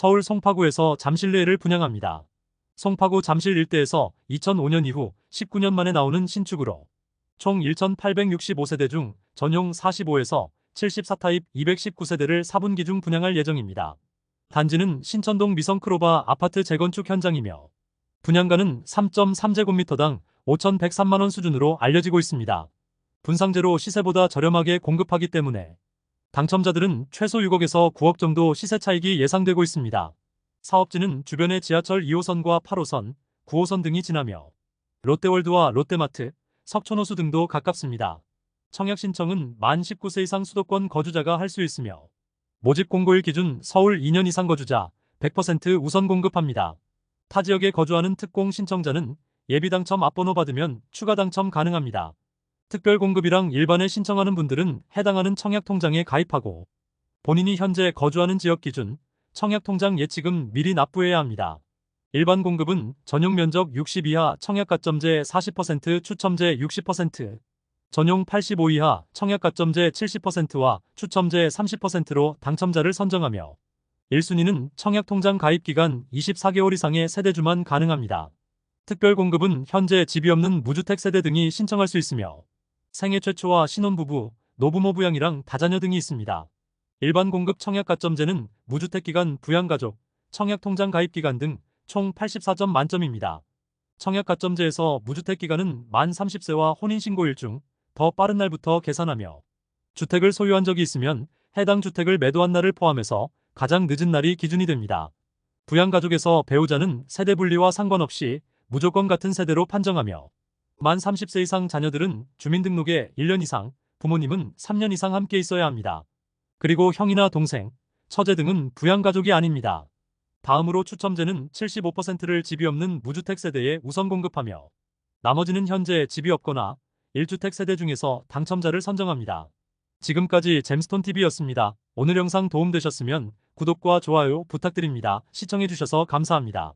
서울 송파구에서 잠실내를 분양합니다. 송파구 잠실 일대에서 2005년 이후 19년 만에 나오는 신축으로 총 1,865세대 중 전용 45에서 74타입 219세대를 4분기 중 분양할 예정입니다. 단지는 신천동 미성크로바 아파트 재건축 현장이며 분양가는 3.3제곱미터당 5,103만원 수준으로 알려지고 있습니다. 분상제로 시세보다 저렴하게 공급하기 때문에 당첨자들은 최소 6억에서 9억 정도 시세 차익이 예상되고 있습니다. 사업지는 주변의 지하철 2호선과 8호선, 9호선 등이 지나며 롯데월드와 롯데마트, 석촌호수 등도 가깝습니다. 청약 신청은 만 19세 이상 수도권 거주자가 할 수 있으며 모집 공고일 기준 서울 2년 이상 거주자 100% 우선 공급합니다. 타 지역에 거주하는 특공 신청자는 예비 당첨 앞번호 받으면 추가 당첨 가능합니다. 특별 공급이랑 일반에 신청하는 분들은 해당하는 청약 통장에 가입하고 본인이 현재 거주하는 지역 기준 청약 통장 예치금 미리 납부해야 합니다. 일반 공급은 전용 면적 60 이하 청약 가점제 40% 추첨제 60%, 전용 85 이하 청약 가점제 70%와 추첨제 30%로 당첨자를 선정하며 1순위는 청약 통장 가입 기간 24개월 이상의 세대주만 가능합니다. 특별 공급은 현재 집이 없는 무주택 세대 등이 신청할 수 있으며 생애 최초와 신혼부부, 노부모 부양이랑 다자녀 등이 있습니다. 일반 공급 청약 가점제는 무주택 기간 부양가족, 청약 통장 가입 기간 등 총 84점 만점입니다. 청약 가점제에서 무주택 기간은 만 30세와 혼인신고일 중 더 빠른 날부터 계산하며 주택을 소유한 적이 있으면 해당 주택을 매도한 날을 포함해서 가장 늦은 날이 기준이 됩니다. 부양가족에서 배우자는 세대 분리와 상관없이 무조건 같은 세대로 판정하며 만 30세 이상 자녀들은 주민등록에 1년 이상, 부모님은 3년 이상 함께 있어야 합니다. 그리고 형이나 동생, 처제 등은 부양가족이 아닙니다. 다음으로 추첨제는 75%를 집이 없는 무주택 세대에 우선 공급하며 나머지는 현재 집이 없거나 1주택 세대 중에서 당첨자를 선정합니다. 지금까지 잼스톤TV였습니다. 오늘 영상 도움되셨으면 구독과 좋아요 부탁드립니다. 시청해주셔서 감사합니다.